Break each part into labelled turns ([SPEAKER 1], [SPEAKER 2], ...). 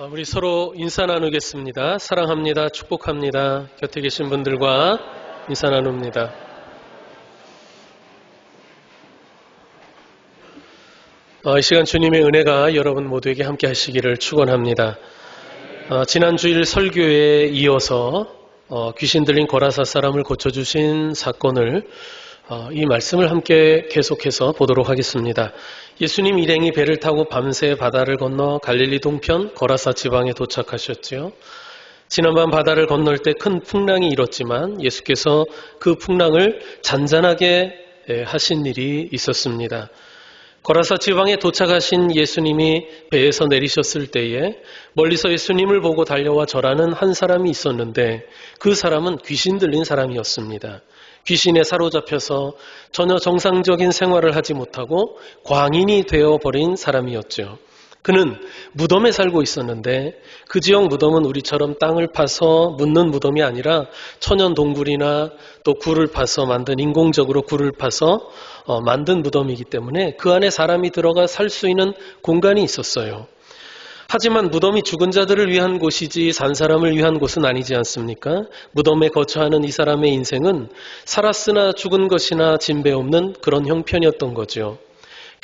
[SPEAKER 1] 어, 우리 서로 인사 나누겠습니다. 사랑합니다. 축복합니다. 곁에 계신 분들과 인사 나눕니다. 어, 이 시간 주님의 은혜가 여러분 모두에게 함께 하시기를 축원합니다. 어, 지난 주일 설교에 이어서 귀신 들린 거라사 사람을 고쳐주신 사건을 이 말씀을 함께 계속해서 보도록 하겠습니다. 예수님 일행이 배를 타고 밤새 바다를 건너 갈릴리 동편 거라사 지방에 도착하셨지요. 지난밤 바다를 건널 때 큰 풍랑이 일었지만 예수께서 그 풍랑을 잔잔하게 하신 일이 있었습니다. 거라사 지방에 도착하신 예수님이 배에서 내리셨을 때에 멀리서 예수님을 보고 달려와 절하는 한 사람이 있었는데 그 사람은 귀신 들린 사람이었습니다. 귀신에 사로잡혀서 전혀 정상적인 생활을 하지 못하고 광인이 되어버린 사람이었죠. 그는 무덤에 살고 있었는데 그 지역 무덤은 우리처럼 땅을 파서 묻는 무덤이 아니라 천연 동굴이나 또 굴을 파서 만든 인공적으로 굴을 파서 어, 만든 무덤이기 때문에 그 안에 사람이 들어가 살 수 있는 공간이 있었어요. 하지만 무덤이 죽은 자들을 위한 곳이지 산 사람을 위한 곳은 아니지 않습니까? 무덤에 거처하는 이 사람의 인생은 살았으나 죽은 것이나 진배 없는 그런 형편이었던 거죠.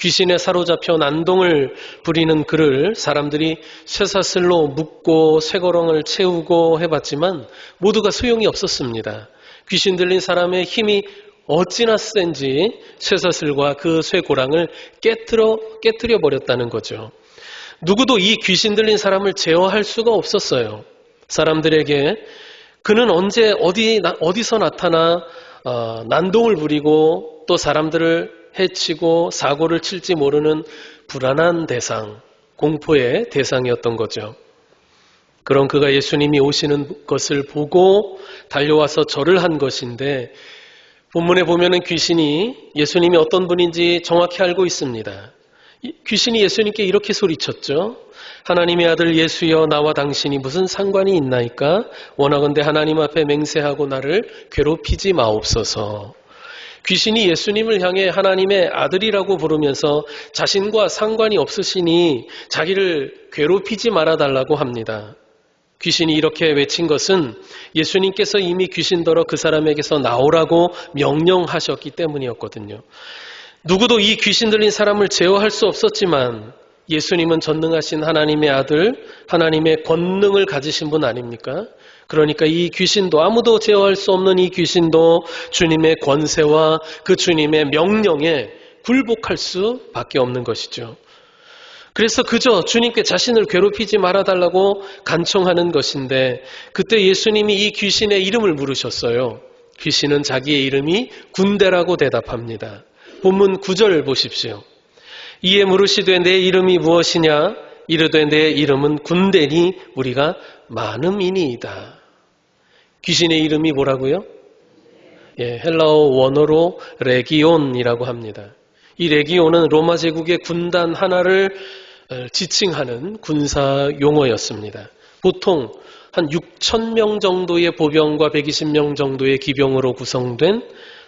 [SPEAKER 1] 귀신에 사로잡혀 난동을 부리는 그를 사람들이 쇠사슬로 묶고 쇠거렁을 채우고 해봤지만 모두가 소용이 없었습니다. 귀신 들린 사람의 힘이 어찌나 센지 쇠사슬과 그 쇠고랑을 깨뜨려, 깨뜨려 버렸다는 거죠. 누구도 이 귀신 들린 사람을 제어할 수가 없었어요. 사람들에게 그는 언제 어디 어디서 나타나 어, 난동을 부리고 또 사람들을 해치고 사고를 칠지 모르는 불안한 대상, 공포의 대상이었던 거죠. 그런 그가 예수님이 오시는 것을 보고 달려와서 절을 한 것인데 본문에 보면은 귀신이 예수님이 어떤 분인지 정확히 알고 있습니다. 귀신이 예수님께 이렇게 소리쳤죠. 하나님의 아들 예수여 나와 당신이 무슨 상관이 있나이까? 원하건대 하나님 앞에 맹세하고 나를 괴롭히지 마옵소서. 귀신이 예수님을 향해 하나님의 아들이라고 부르면서 자신과 상관이 없으시니 자기를 괴롭히지 말아달라고 합니다. 귀신이 이렇게 외친 것은 예수님께서 이미 귀신더러 그 사람에게서 나오라고 명령하셨기 때문이었거든요. 누구도 이 귀신 들린 사람을 제어할 수 없었지만 예수님은 전능하신 하나님의 아들, 하나님의 권능을 가지신 분 아닙니까? 그러니까 이 귀신도 아무도 제어할 수 없는 이 귀신도 주님의 권세와 그 주님의 명령에 굴복할 수밖에 없는 것이죠. 그래서 그저 주님께 자신을 괴롭히지 말아달라고 간청하는 것인데 그때 예수님이 이 귀신의 이름을 물으셨어요. 귀신은 자기의 이름이 군대라고 대답합니다. 본문 9절 보십시오. 이에 물으시되 내 이름이 무엇이냐? 이르되 내 이름은 군대니 우리가 많음이니이다. 귀신의 이름이 뭐라고요? 예, 헬라어 원어로 레기온이라고 합니다. 이 레기온은 로마 제국의 군단 하나를 어, 지칭하는 군사 용어였습니다. 보통 한 6천 명 정도의 보병과 120명 정도의 기병으로 구성된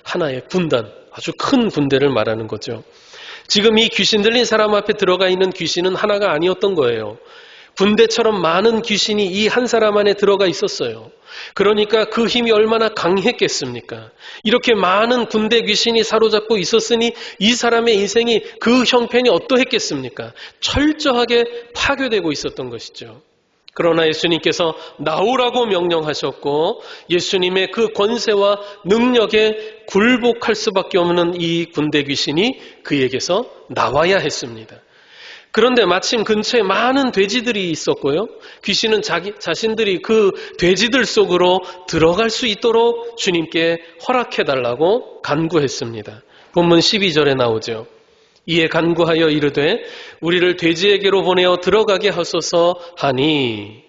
[SPEAKER 1] 하나의 군단, 아주 큰 군대를 말하는 거죠. 지금 이 귀신 들린 사람 앞에 들어가 있는 귀신은 하나가 아니었던 거예요. 군대처럼 많은 귀신이 이 한 사람 안에 들어가 있었어요. 그러니까 그 힘이 얼마나 강했겠습니까? 이렇게 많은 군대 귀신이 사로잡고 있었으니 이 사람의 인생이 그 형편이 어떠했겠습니까? 철저하게 파괴되고 있었던 것이죠. 그러나 예수님께서 나오라고 명령하셨고 예수님의 그 권세와 능력에 굴복할 수밖에 없는 이 군대 귀신이 그에게서 나와야 했습니다. 그런데 마침 근처에 많은 돼지들이 있었고요. 귀신은 자기, 자신들이 그 돼지들 속으로 들어갈 수 있도록 주님께 허락해달라고 간구했습니다. 본문 12절에 나오죠. 이에 간구하여 이르되 우리를 돼지에게로 보내어 들어가게 하소서 하니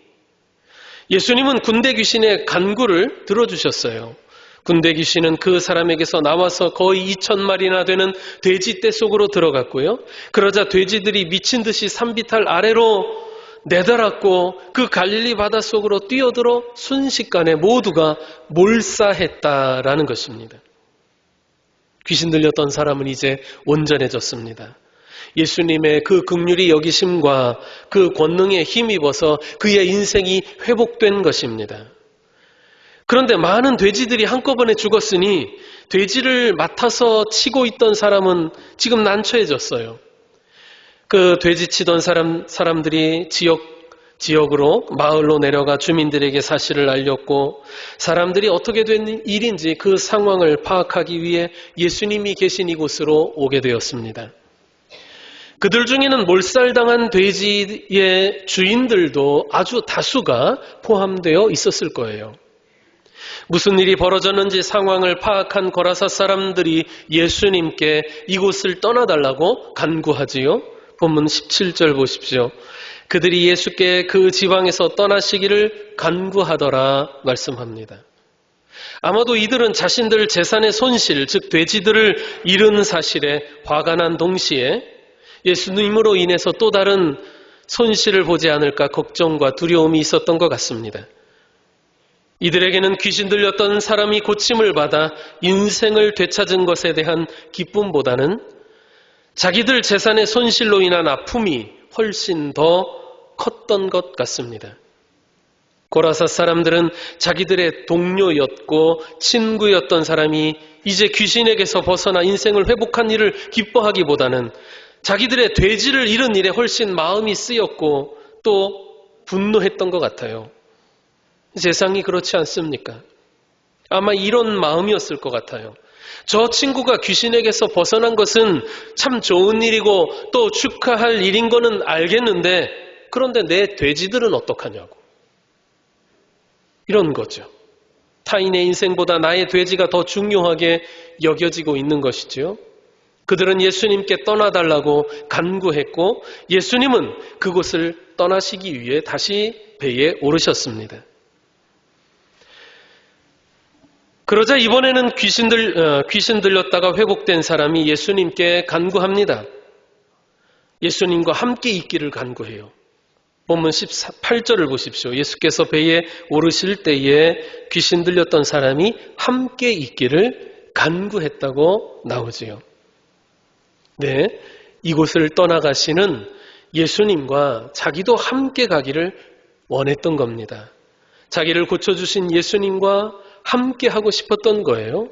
[SPEAKER 1] 예수님은 군대 귀신의 간구를 들어주셨어요. 군대 귀신은 그 사람에게서 나와서 거의 2천 마리나 되는 돼지 떼 속으로 들어갔고요. 그러자 돼지들이 미친 듯이 산비탈 아래로 내달았고 그 갈릴리 바다 속으로 뛰어들어 순식간에 모두가 몰사했다라는 것입니다. 귀신 들렸던 사람은 이제 온전해졌습니다. 예수님의 그 극률이 여기심과 그 권능에 힘입어서 그의 인생이 회복된 것입니다. 그런데 많은 돼지들이 한꺼번에 죽었으니 돼지를 맡아서 치고 있던 사람은 지금 난처해졌어요. 그 돼지 치던 사람, 사람들이 지역, 지역으로 마을로 내려가 주민들에게 사실을 알렸고 사람들이 어떻게 된 일인지 그 상황을 파악하기 위해 예수님이 계신 이곳으로 오게 되었습니다. 그들 중에는 몰살당한 돼지의 주인들도 아주 다수가 포함되어 있었을 거예요. 무슨 일이 벌어졌는지 상황을 파악한 거라사 사람들이 예수님께 이곳을 떠나달라고 간구하지요. 본문 17절 보십시오. 그들이 예수께 그 지방에서 떠나시기를 간구하더라 말씀합니다. 아마도 이들은 자신들 재산의 손실, 즉 돼지들을 잃은 사실에 화가 난 동시에 예수님으로 인해서 또 다른 손실을 보지 않을까 걱정과 두려움이 있었던 것 같습니다. 이들에게는 귀신 들렸던 사람이 고침을 받아 인생을 되찾은 것에 대한 기쁨보다는 자기들 재산의 손실로 인한 아픔이 훨씬 더 컸던 것 같습니다. 고라사 사람들은 자기들의 동료였고 친구였던 사람이 이제 귀신에게서 벗어나 인생을 회복한 일을 기뻐하기보다는 자기들의 돼지를 잃은 일에 훨씬 마음이 쓰였고 또 분노했던 것 같아요. 세상이 그렇지 않습니까? 아마 이런 마음이었을 것 같아요. 저 친구가 귀신에게서 벗어난 것은 참 좋은 일이고 또 축하할 일인 거는 알겠는데 그런데 내 돼지들은 어떡하냐고. 이런 거죠. 타인의 인생보다 나의 돼지가 더 중요하게 여겨지고 있는 것이지요. 그들은 예수님께 떠나달라고 간구했고 예수님은 그곳을 떠나시기 위해 다시 배에 오르셨습니다. 그러자 이번에는 귀신, 들, 어, 귀신 들렸다가 회복된 사람이 예수님께 간구합니다. 예수님과 함께 있기를 간구해요. 본문 18절을 보십시오. 예수께서 배에 오르실 때에 귀신 들렸던 사람이 함께 있기를 간구했다고 나오지요. 네, 이곳을 떠나가시는 예수님과 자기도 함께 가기를 원했던 겁니다. 자기를 고쳐주신 예수님과 함께 하고 싶었던 거예요.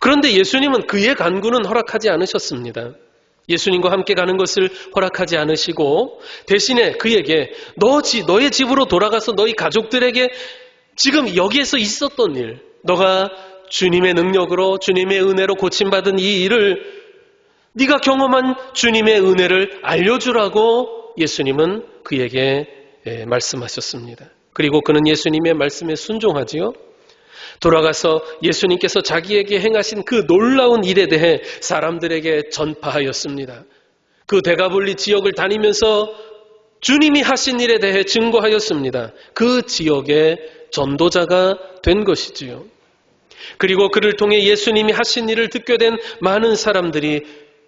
[SPEAKER 1] 그런데 예수님은 그의 간구는 허락하지 않으셨습니다. 예수님과 함께 가는 것을 허락하지 않으시고 대신에 그에게 너 지, 너의 집으로 돌아가서 너희 가족들에게 지금 여기에서 있었던 일, 너가 주님의 능력으로 주님의 은혜로 고침받은 이 일을 네가 경험한 주님의 은혜를 알려주라고 예수님은 그에게 예, 말씀하셨습니다. 그리고 그는 예수님의 말씀에 순종하지요. 돌아가서 예수님께서 자기에게 행하신 그 놀라운 일에 대해 사람들에게 전파하였습니다. 그 대가볼리 지역을 다니면서 주님이 하신 일에 대해 증거하였습니다. 그 지역의 전도자가 된 것이지요. 그리고 그를 통해 예수님이 하신 일을 듣게 된 많은 사람들이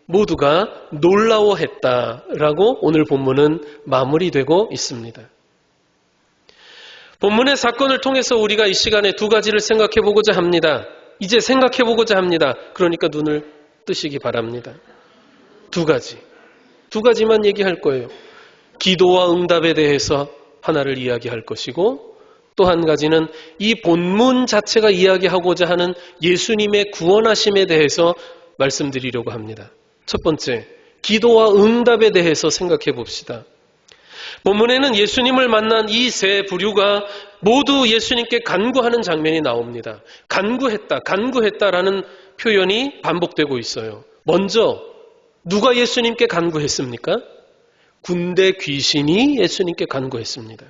[SPEAKER 1] 모두가 놀라워했다라고 오늘 본문은 마무리되고 있습니다. 본문의 사건을 통해서 우리가 이 시간에 두 가지를 생각해 보고자 합니다. 이제 생각해 보고자 합니다. 그러니까 눈을 뜨시기 바랍니다. 두 가지. 두 가지만 얘기할 거예요. 기도와 응답에 대해서 하나를 이야기할 것이고 또 한 가지는 이 본문 자체가 이야기하고자 하는 예수님의 구원하심에 대해서 말씀드리려고 합니다. 첫 번째, 기도와 응답에 대해서 생각해 봅시다. 본문에는 예수님을 만난 이 세 부류가 모두 예수님께 간구하는 장면이 나옵니다. 간구했다, 간구했다라는 표현이 반복되고 있어요. 먼저 누가 예수님께 간구했습니까? 군대 귀신이 예수님께 간구했습니다.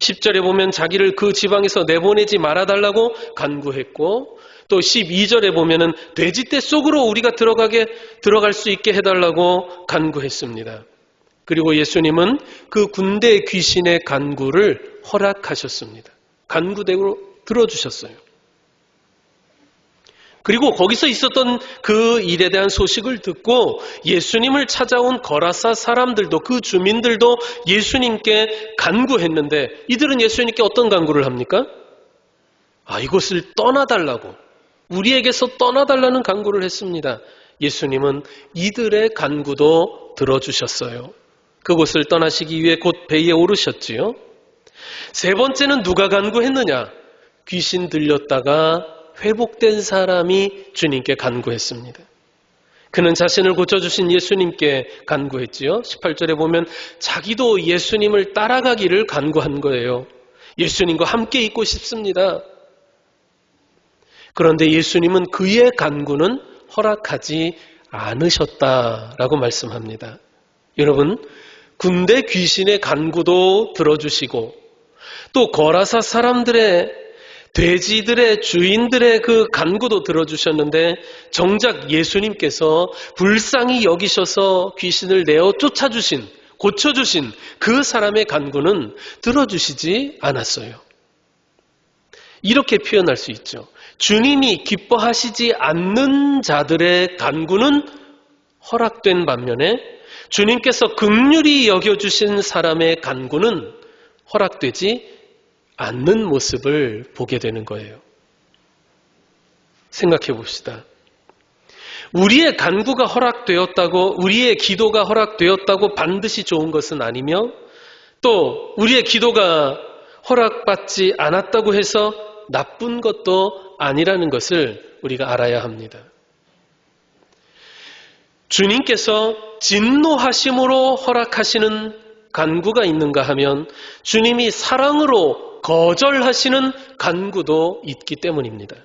[SPEAKER 1] 10절에 보면 자기를 그 지방에서 내보내지 말아달라고 간구했고 또 12절에 보면은 돼지떼 속으로 우리가 들어가게 들어갈 수 있게 해달라고 간구했습니다. 그리고 예수님은 그 군대 귀신의 간구를 허락하셨습니다. 간구대로 들어주셨어요. 그리고 거기서 있었던 그 일에 대한 소식을 듣고 예수님을 찾아온 거라사 사람들도 그 주민들도 예수님께 간구했는데 이들은 예수님께 어떤 간구를 합니까? 아, 이곳을 떠나달라고. 우리에게서 떠나달라는 간구를 했습니다. 예수님은 이들의 간구도 들어주셨어요. 그곳을 떠나시기 위해 곧 배에 오르셨지요. 세 번째는 누가 간구했느냐? 귀신 들렸다가 회복된 사람이 주님께 간구했습니다. 그는 자신을 고쳐주신 예수님께 간구했지요. 18절에 보면 자기도 예수님을 따라가기를 간구한 거예요. 예수님과 함께 있고 싶습니다. 그런데 예수님은 그의 간구는 허락하지 않으셨다라고 말씀합니다. 여러분, 군대 귀신의 간구도 들어주시고 또 거라사 사람들의 돼지들의 주인들의 그 간구도 들어주셨는데 정작 예수님께서 불쌍히 여기셔서 귀신을 내어 쫓아주신 고쳐주신 그 사람의 간구는 들어주시지 않았어요. 이렇게 표현할 수 있죠. 주님이 기뻐하시지 않는 자들의 간구는 허락된 반면에 주님께서 극률이 여겨주신 사람의 간구는 허락되지 않는 모습을 보게 되는 거예요. 생각해 봅시다. 우리의 간구가 허락되었다고, 우리의 기도가 허락되었다고 반드시 좋은 것은 아니며, 또 우리의 기도가 허락받지 않았다고 해서 나쁜 것도 아니라는 것을 우리가 알아야 합니다. 주님께서 진노하심으로 허락하시는 간구가 있는가 하면 주님이 사랑으로 거절하시는 간구도 있기 때문입니다.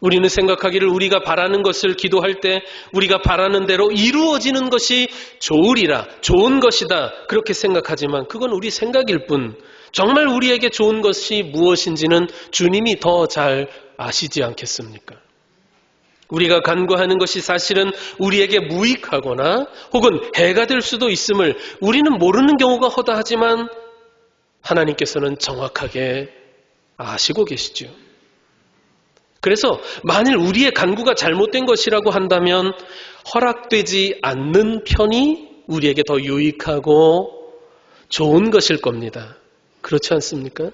[SPEAKER 1] 우리는 생각하기를 우리가 바라는 것을 기도할 때 우리가 바라는 대로 이루어지는 것이 좋으리라, 좋은 것이다. 그렇게 생각하지만 그건 우리 생각일 뿐 정말 우리에게 좋은 것이 무엇인지는 주님이 더 잘 아시지 않겠습니까? 우리가 간구하는 것이 사실은 우리에게 무익하거나 혹은 해가 될 수도 있음을 우리는 모르는 경우가 허다하지만 하나님께서는 정확하게 아시고 계시죠. 그래서 만일 우리의 간구가 잘못된 것이라고 한다면 허락되지 않는 편이 우리에게 더 유익하고 좋은 것일 겁니다. 그렇지 않습니까?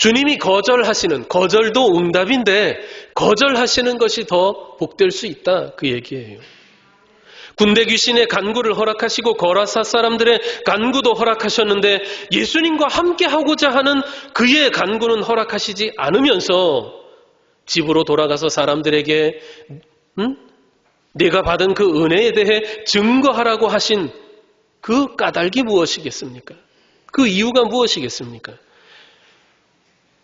[SPEAKER 1] 주님이 거절하시는, 거절도 응답인데, 거절하시는 것이 더 복될 수 있다. 그 얘기예요. 군대 귀신의 간구를 허락하시고 거라사 사람들의 간구도 허락하셨는데 예수님과 함께 하고자 하는 그의 간구는 허락하시지 않으면서 집으로 돌아가서 사람들에게 음? 내가 받은 그 은혜에 대해 증거하라고 하신 그 까닭이 무엇이겠습니까? 그 이유가 무엇이겠습니까?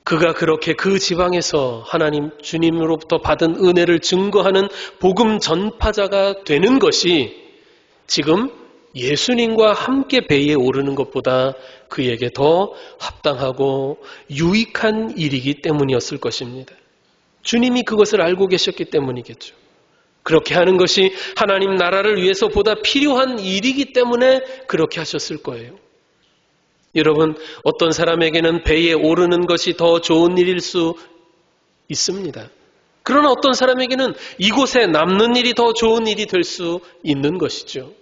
[SPEAKER 1] 그가 그렇게 그 지방에서 하나님 주님으로부터 받은 은혜를 증거하는 복음 전파자가 되는 것이 지금 예수님과 함께 배에 오르는 것보다 그에게 더 합당하고 유익한 일이기 때문이었을 것입니다. 주님이 그것을 알고 계셨기 때문이겠죠. 그렇게 하는 것이 하나님 나라를 위해서 보다 필요한 일이기 때문에 그렇게 하셨을 거예요. 여러분, 어떤 사람에게는 배에 오르는 것이 더 좋은 일일 수 있습니다. 그러나 어떤 사람에게는 이곳에 남는 일이 더 좋은 일이 될 수 있는 것이죠.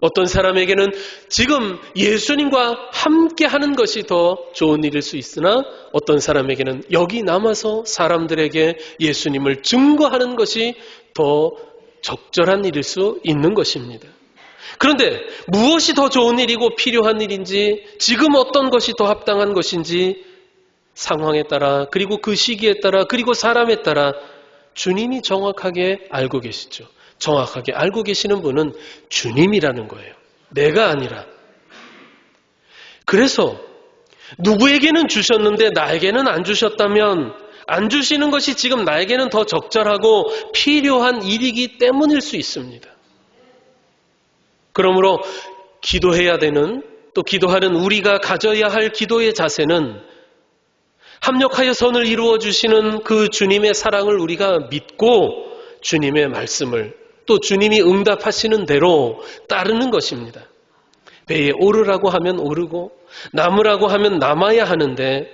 [SPEAKER 1] 어떤 사람에게는 지금 예수님과 함께 하는 것이 더 좋은 일일 수 있으나 어떤 사람에게는 여기 남아서 사람들에게 예수님을 증거하는 것이 더 적절한 일일 수 있는 것입니다. 그런데 무엇이 더 좋은 일이고 필요한 일인지, 지금 어떤 것이 더 합당한 것인지 상황에 따라, 그리고 그 시기에 따라, 그리고 사람에 따라 주님이 정확하게 알고 계시죠. 정확하게 알고 계시는 분은 주님이라는 거예요. 내가 아니라. 그래서 누구에게는 주셨는데 나에게는 안 주셨다면 안 주시는 것이 지금 나에게는 더 적절하고 필요한 일이기 때문일 수 있습니다. 그러므로 기도해야 되는 또 기도하는 우리가 가져야 할 기도의 자세는 합력하여 선을 이루어 주시는 그 주님의 사랑을 우리가 믿고 주님의 말씀을 또 주님이 응답하시는 대로 따르는 것입니다. 배에 오르라고 하면 오르고 남으라고 하면 남아야 하는데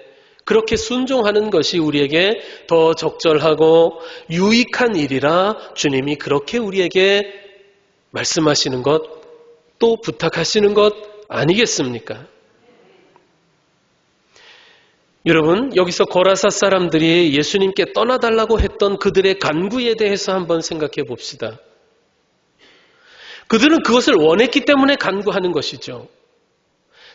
[SPEAKER 1] 그렇게 순종하는 것이 우리에게 더 적절하고 유익한 일이라 주님이 그렇게 우리에게 말씀하시는 것 또 부탁하시는 것 아니겠습니까? 여러분, 여기서 고라사 사람들이 예수님께 떠나달라고 했던 그들의 간구에 대해서 한번 생각해 봅시다. 그들은 그것을 원했기 때문에 간구하는 것이죠.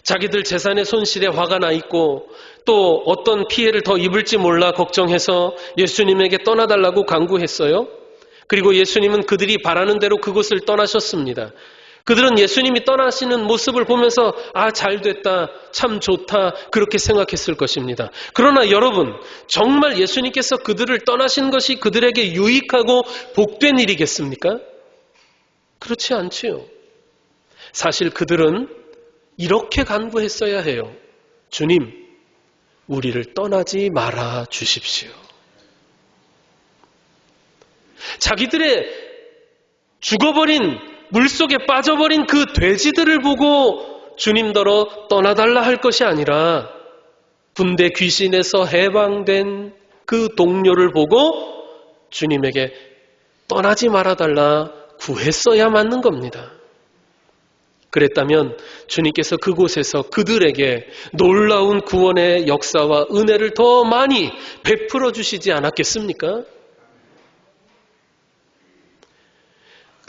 [SPEAKER 1] 자기들 재산의 손실에 화가 나 있고 또 어떤 피해를 더 입을지 몰라 걱정해서 예수님에게 떠나달라고 간구했어요. 그리고 예수님은 그들이 바라는 대로 그곳을 떠나셨습니다. 그들은 예수님이 떠나시는 모습을 보면서 아, 잘 됐다. 참 좋다. 그렇게 생각했을 것입니다. 그러나 여러분, 정말 예수님께서 그들을 떠나신 것이 그들에게 유익하고 복된 일이겠습니까? 그렇지 않지요. 사실 그들은 이렇게 간구했어야 해요. 주님, 우리를 떠나지 말아 주십시오. 자기들의 죽어버린 물속에 빠져버린 그 돼지들을 보고 주님더러 떠나달라 할 것이 아니라 군대 귀신에서 해방된 그 동료를 보고 주님에게 떠나지 말아달라 구했어야 맞는 겁니다. 그랬다면 주님께서 그곳에서 그들에게 놀라운 구원의 역사와 은혜를 더 많이 베풀어 주시지 않았겠습니까?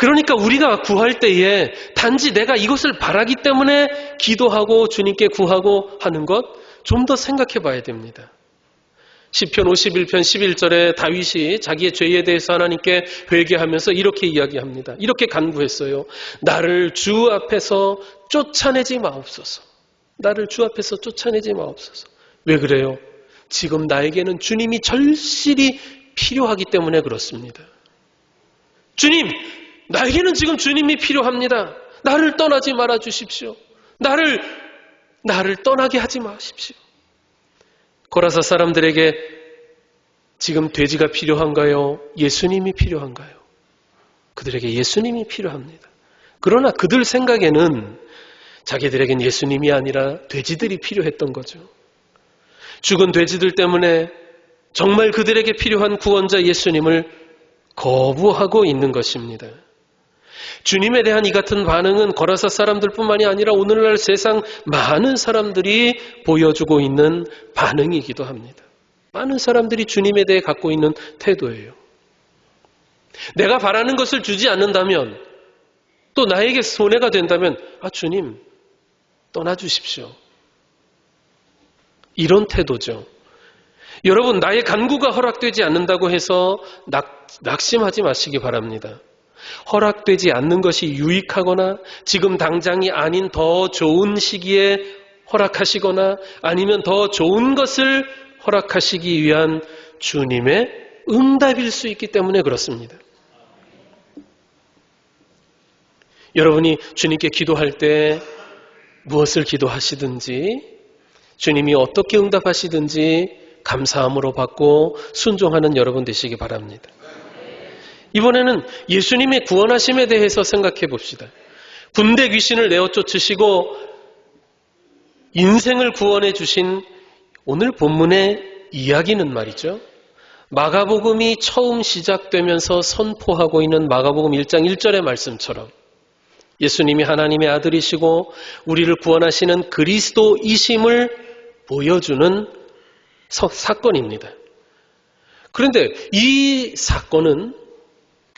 [SPEAKER 1] 그러니까 우리가 구할 때에 단지 내가 이것을 바라기 때문에 기도하고 주님께 구하고 하는 것 좀 더 생각해 봐야 됩니다. 시편 51편 11절에 다윗이 자기의 죄에 대해서 하나님께 회개하면서 이렇게 이야기합니다. 이렇게 간구했어요. 나를 주 앞에서 쫓아내지 마옵소서. 나를 주 앞에서 쫓아내지 마옵소서. 왜 그래요? 지금 나에게는 주님이 절실히 필요하기 때문에 그렇습니다. 주님, 나에게는 지금 주님이 필요합니다. 나를 떠나지 말아 주십시오. 나를, 나를 떠나게 하지 마십시오. 고라사 사람들에게 지금 돼지가 필요한가요? 예수님이 필요한가요? 그들에게 예수님이 필요합니다. 그러나 그들 생각에는 자기들에겐 예수님이 아니라 돼지들이 필요했던 거죠. 죽은 돼지들 때문에 정말 그들에게 필요한 구원자 예수님을 거부하고 있는 것입니다. 주님에 대한 이 같은 반응은 거라사 사람들뿐만이 아니라 오늘날 세상 많은 사람들이 보여주고 있는 반응이기도 합니다. 많은 사람들이 주님에 대해 갖고 있는 태도예요. 내가 바라는 것을 주지 않는다면 또 나에게 손해가 된다면 아 주님 떠나 주십시오. 이런 태도죠. 여러분 나의 간구가 허락되지 않는다고 해서 낙, 낙심하지 마시기 바랍니다. 허락되지 않는 것이 유익하거나 지금 당장이 아닌 더 좋은 시기에 허락하시거나 아니면 더 좋은 것을 허락하시기 위한 주님의 응답일 수 있기 때문에 그렇습니다. 여러분이 주님께 기도할 때 무엇을 기도하시든지 주님이 어떻게 응답하시든지 감사함으로 받고 순종하는 여러분 되시기 바랍니다. 이번에는 예수님의 구원하심에 대해서 생각해 봅시다. 군대 귀신을 내어 쫓으시고 인생을 구원해 주신 오늘 본문의 이야기는 말이죠. 마가복음이 처음 시작되면서 선포하고 있는 마가복음 1장 1절의 말씀처럼 예수님이 하나님의 아들이시고 우리를 구원하시는 그리스도이심을 보여주는 사건입니다. 그런데 이 사건은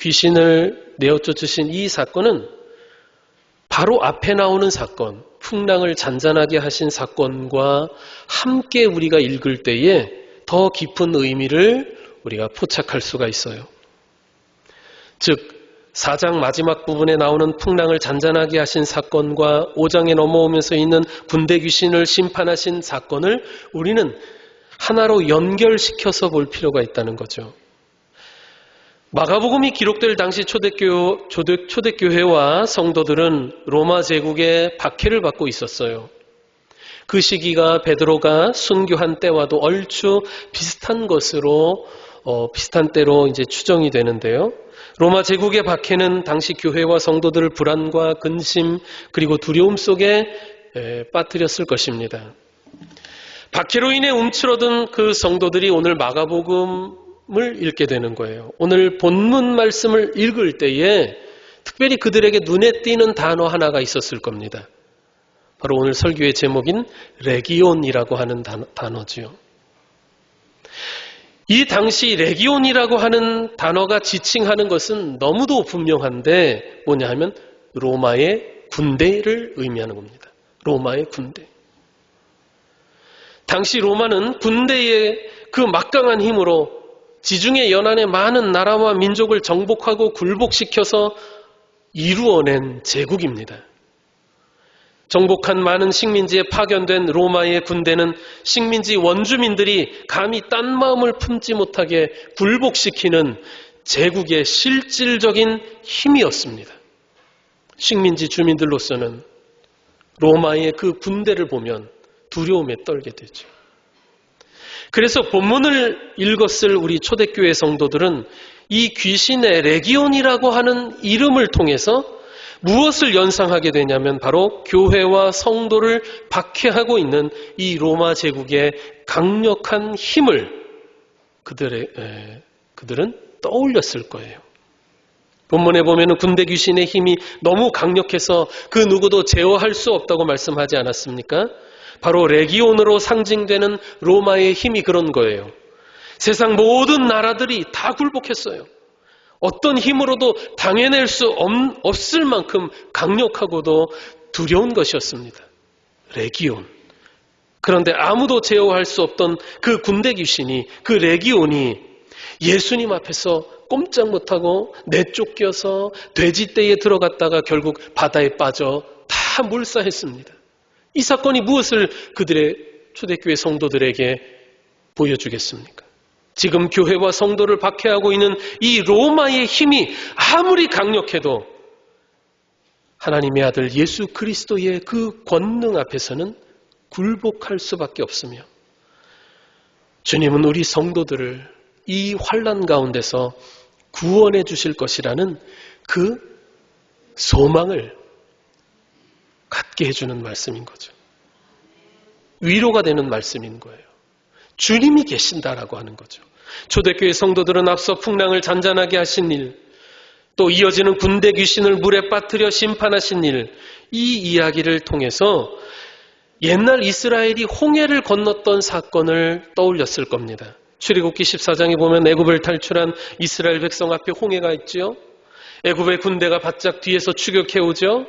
[SPEAKER 1] 귀신을 내어 쫓으신 이 사건은 바로 앞에 나오는 사건, 풍랑을 잔잔하게 하신 사건과 함께 우리가 읽을 때에 더 깊은 의미를 우리가 포착할 수가 있어요. 즉, 4장 마지막 부분에 나오는 풍랑을 잔잔하게 하신 사건과 5장에 넘어오면서 있는 군대 귀신을 심판하신 사건을 우리는 하나로 연결시켜서 볼 필요가 있다는 거죠. 마가복음이 기록될 당시 초대교, 초대, 초대교회와 성도들은 로마 제국의 박해를 받고 있었어요. 그 시기가 베드로가 순교한 때와도 얼추 비슷한 것으로 어, 비슷한 때로 이제 추정이 되는데요. 로마 제국의 박해는 당시 교회와 성도들을 불안과 근심 그리고 두려움 속에 에, 빠뜨렸을 것입니다. 박해로 인해 움츠러든 그 성도들이 오늘 마가복음 을 읽게 되는 거예요. 오늘 본문 말씀을 읽을 때에 특별히 그들에게 눈에 띄는 단어 하나가 있었을 겁니다. 바로 오늘 설교의 제목인 레기온이라고 하는 단어 지요. 이 당시 레기온이라고 하는 단어가 지칭하는 것은 너무도 분명한데 뭐냐 하면 로마의 군대를 의미하는 겁니다. 로마의 군대. 당시 로마는 군대의 그 막강한 힘으로 지중해 연안의 많은 나라와 민족을 정복하고 굴복시켜서 이루어낸 제국입니다. 정복한 많은 식민지에 파견된 로마의 군대는 식민지 원주민들이 감히 딴 마음을 품지 못하게 굴복시키는 제국의 실질적인 힘이었습니다. 식민지 주민들로서는 로마의 그 군대를 보면 두려움에 떨게 되죠. 그래서 본문을 읽었을 우리 초대교회 성도들은 이 귀신의 레기온이라고 하는 이름을 통해서 무엇을 연상하게 되냐면 바로 교회와 성도를 박해하고 있는 이 로마 제국의 강력한 힘을 그들의 에, 그들은 떠올렸을 거예요. 본문에 보면은 군대 귀신의 힘이 너무 강력해서 그 누구도 제어할 수 없다고 말씀하지 않았습니까? 바로 레기온으로 상징되는 로마의 힘이 그런 거예요. 세상 모든 나라들이 다 굴복했어요. 어떤 힘으로도 당해낼 수 없- 없을 만큼 강력하고도 두려운 것이었습니다. 레기온. 그런데 아무도 제어할 수 없던 그 군대 귀신이, 그 레기온이 예수님 앞에서 꼼짝 못하고 내쫓겨서 돼지떼에 들어갔다가 결국 바다에 빠져 다 몰사했습니다. 이 사건이 무엇을 그들의 초대교회 성도들에게 보여주겠습니까? 지금 교회와 성도를 박해하고 있는 이 로마의 힘이 아무리 강력해도 하나님의 아들 예수 그리스도의 그 권능 앞에서는 굴복할 수밖에 없으며 주님은 우리 성도들을 이 환란 가운데서 구원해 주실 것이라는 그 소망을 갖게 해주는 말씀인 거죠. 위로가 되는 말씀인 거예요. 주님이 계신다라고 하는 거죠. 초대교회 성도들은 앞서 풍랑을 잔잔하게 하신 일, 또 이어지는 군대 귀신을 물에 빠뜨려 심판하신 일, 이 이야기를 통해서 옛날 이스라엘이 홍해를 건넜던 사건을 떠올렸을 겁니다. 출애굽기 14장에 보면 애굽을 탈출한 이스라엘 백성 앞에 홍해가 있지요. 애굽의 군대가 바짝 뒤에서 추격해 오죠.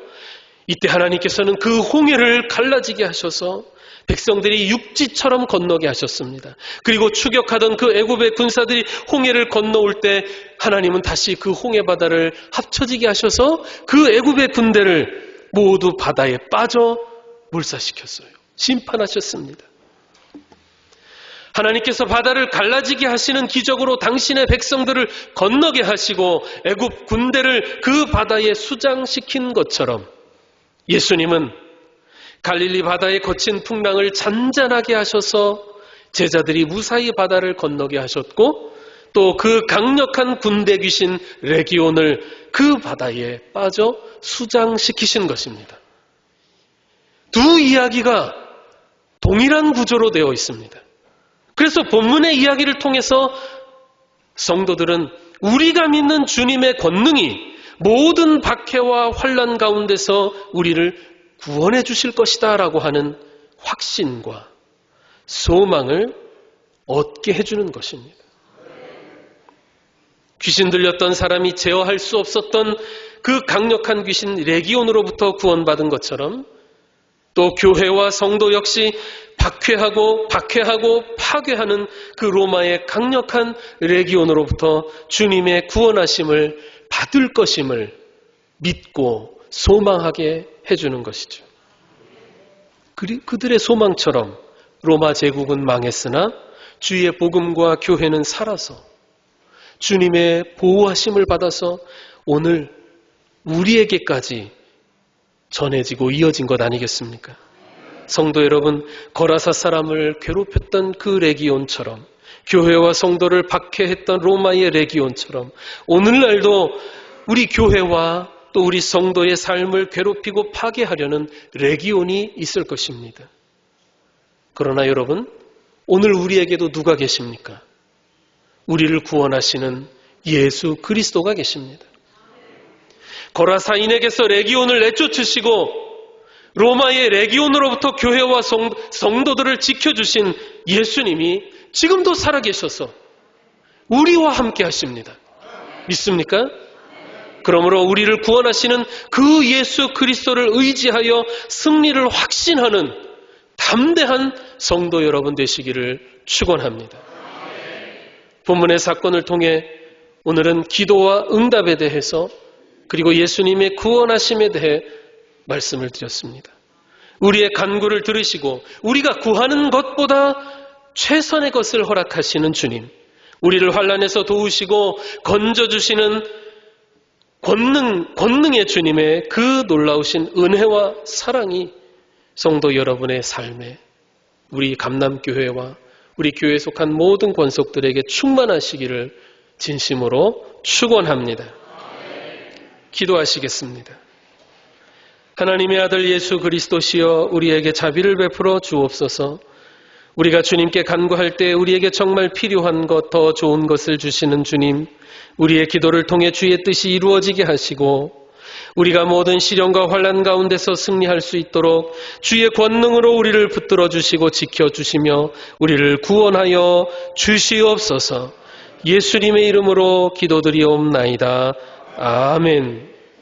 [SPEAKER 1] 이때 하나님께서는 그 홍해를 갈라지게 하셔서 백성들이 육지처럼 건너게 하셨습니다. 그리고 추격하던 그 애굽의 군사들이 홍해를 건너올 때 하나님은 다시 그 홍해 바다를 합쳐지게 하셔서 그 애굽의 군대를 모두 바다에 빠져 물사시켰어요. 심판하셨습니다. 하나님께서 바다를 갈라지게 하시는 기적으로 당신의 백성들을 건너게 하시고 애굽 군대를 그 바다에 수장시킨 것처럼 예수님은 갈릴리 바다의 거친 풍랑을 잔잔하게 하셔서 제자들이 무사히 바다를 건너게 하셨고 또 그 강력한 군대 귀신 레기온을 그 바다에 빠져 수장시키신 것입니다. 두 이야기가 동일한 구조로 되어 있습니다. 그래서 본문의 이야기를 통해서 성도들은 우리가 믿는 주님의 권능이 모든 박해와 환란 가운데서 우리를 구원해 주실 것이다라고 하는 확신과 소망을 얻게 해주는 것입니다. 귀신 들렸던 사람이 제어할 수 없었던 그 강력한 귀신 레기온으로부터 구원받은 것처럼 또 교회와 성도 역시 박해하고 박해하고 파괴하는 그 로마의 강력한 레기온으로부터 주님의 구원하심을 받을 것임을 믿고 소망하게 해주는 것이죠. 그들의 소망처럼 로마 제국은 망했으나 주의 복음과 교회는 살아서 주님의 보호하심을 받아서 오늘 우리에게까지 전해지고 이어진 것 아니겠습니까? 성도 여러분, 거라사 사람을 괴롭혔던 그 레기온처럼 교회와 성도를 박해했던 로마의 레기온처럼 오늘날도 우리 교회와 또 우리 성도의 삶을 괴롭히고 파괴하려는 레기온이 있을 것입니다. 그러나 여러분, 오늘 우리에게도 누가 계십니까? 우리를 구원하시는 예수 그리스도가 계십니다. 거라사인에게서 레기온을 내쫓으시고 로마의 레기온으로부터 교회와 성, 성도들을 지켜주신 예수님이 지금도 살아계셔서 우리와 함께 하십니다. 믿습니까? 그러므로 우리를 구원하시는 그 예수 그리스도를 의지하여 승리를 확신하는 담대한 성도 여러분 되시기를 축원합니다. 본문의 사건을 통해 오늘은 기도와 응답에 대해서 그리고 예수님의 구원하심에 대해 말씀을 드렸습니다. 우리의 간구를 들으시고 우리가 구하는 것보다 최선의 것을 허락하시는 주님, 우리를 환란에서 도우시고 건져 주시는 권능 권능의 주님의 그 놀라우신 은혜와 사랑이 성도 여러분의 삶에 우리 감남교회와 우리 교회에 속한 모든 권속들에게 충만하시기를 진심으로 축원합니다. 기도하시겠습니다. 하나님의 아들 예수 그리스도시여 우리에게 자비를 베풀어 주옵소서. 우리가 주님께 간구할 때 우리에게 정말 필요한 것, 더 좋은 것을 주시는 주님, 우리의 기도를 통해 주의 뜻이 이루어지게 하시고, 우리가 모든 시련과 환란 가운데서 승리할 수 있도록 주의 권능으로 우리를 붙들어 주시고 지켜 주시며 우리를 구원하여 주시옵소서. 예수님의 이름으로 기도드리옵나이다. 아멘.